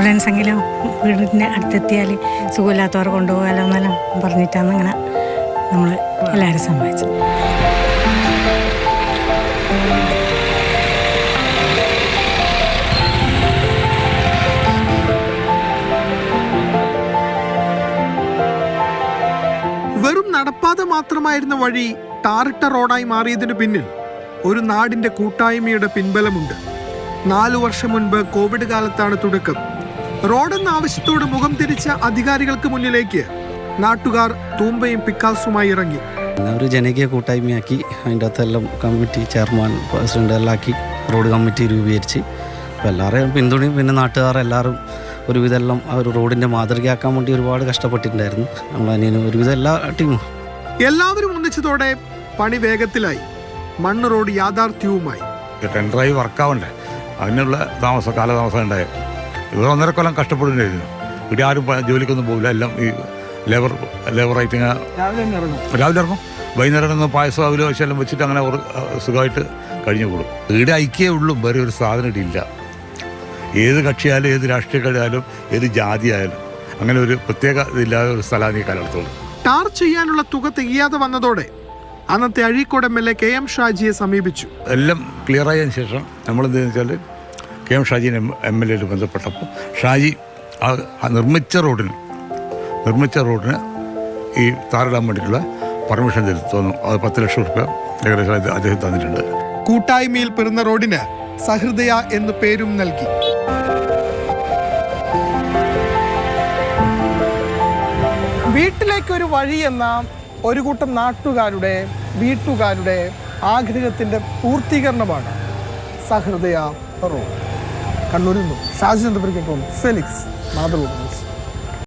Ambulance എങ്കിലും വീടിന്റെ അടുത്തെത്തിയാൽ സുഖമില്ലാത്തവർ കൊണ്ടുപോകാലോ എന്നെല്ലാം പറഞ്ഞിട്ടാണ് ഇങ്ങനെ നമ്മൾ എല്ലാവരും സമ്മതിച്ചത്. വെറും നടപ്പാത മാത്രമായിരുന്ന വഴി ടാറിട്ട റോഡായി മാറിയതിനു പിന്നിൽ ഒരു നാടിന്റെ കൂട്ടായ്മയുടെ പിൻബലമുണ്ട്. നാലു വർഷം മുൻപ് കോവിഡ് കാലത്താണ് തുടക്കം. റോഡെന്ന ആവശ്യത്തോട് മുഖം തിരിച്ച അധികാരികൾക്ക് മുന്നിലേക്ക് നാട്ടുകാർ തൂമ്പയും പിക്കാസുമായി ഇറങ്ങി. ഒരു ജനകീയ കൂട്ടായ്മയാക്കി അതിന്റെ അകത്തെല്ലാം കമ്മിറ്റി ചെയർമാൻ പ്രസിഡന്റ് എല്ലാം ആക്കി റോഡ് കമ്മിറ്റി രൂപീകരിച്ച്. അപ്പോൾ എല്ലാവരെയും പിന്തുണയും പിന്നെ നാട്ടുകാർ എല്ലാവരും ഒരുവിധം എല്ലാം ആ ഒരു റോഡിന്റെ മാതൃകയാക്കാൻ വേണ്ടി ഒരുപാട് കഷ്ടപ്പെട്ടിട്ടുണ്ടായിരുന്നു. നമ്മൾ അനിയനും ഒരുവിധം എല്ലാ ടീമും. എല്ലാവരും ഒന്നിച്ചതോടെ പണി വേഗത്തിലായി. മണ്ണ് റോഡ് യാഥാർത്ഥ്യവുമായി. ടെൻഡറായി വർക്കാവണ്ടേ അതിനുള്ള താമസം കാലതാമസം ഉണ്ടായ. ഇവർ ഒന്നര കൊല്ലം കഷ്ടപ്പെടുന്നുണ്ടായിരുന്നു ഇവിടെ ആരും ജോലിക്കൊന്നും പോകില്ല എല്ലാം ഈ ലേബർ ലേബറായിട്ട് ഇങ്ങനെ രാവിലെ ഇറങ്ങും. വൈകുന്നേരം ഒന്ന് പായസം അവലോ വെച്ചെല്ലാം വെച്ചിട്ട് അങ്ങനെ സുഖമായിട്ട് കഴിഞ്ഞു കൂടും. ഇവിടെ ഐക്യേ ഉള്ളൂ. വേറെ ഒരു സാധനം ഇവിടെ ഇല്ല. ഏത് കക്ഷിയായാലും ഏത് രാഷ്ട്രീയക്കാരായാലും ഏത് ജാതി ആയാലും അങ്ങനെ ഒരു പ്രത്യേക ഇതില്ലാതെ ഒരു സ്ഥലമാണ് ഈ കാലത്തോളം ടാർ ചെയ്യാനുള്ള തുക തികയാതെ വന്നതോടെ അന്നത്തെ Azhikode M L A K M ഷാജിയെ സമീപിച്ചു. എല്ലാം ക്ലിയർ ആയതിനു ശേഷം നമ്മൾ എന്തെന്ന് വെച്ചാൽ K M Shaji M L എയിൽ ബന്ധപ്പെട്ടപ്പോൾ ഷാജി ആ നിർമ്മിച്ച റോഡിന് നിർമ്മിച്ച റോഡിന് ഈ താറിടാൻ വേണ്ടിയിട്ടുള്ള പെർമിഷൻ തരുത്തുന്നു തോന്നും അത് പത്ത് ലക്ഷം റുപ്യ ഏകദേശം അദ്ദേഹം തന്നിട്ടുണ്ട്. കൂട്ടായ്മയിൽ പിറന്ന റോഡിന് സഹൃദയ എന്ന് പേരും നൽകി. വീട്ടിലേക്കൊരു വഴി എന്ന ഒരു കൂട്ടം നാട്ടുകാരുടെ വീട്ടുകാരുടെ ആഗ്രഹത്തിന്റെ പൂർത്തീകരണമാണ് സഹൃദയ റോഡ്. കണ്ണൂരിൽ നിന്നും ഷാജി ചന്ദ്രപുരിക്കൊപ്പം ഫെലിക്സ് മാതൃഭൂമി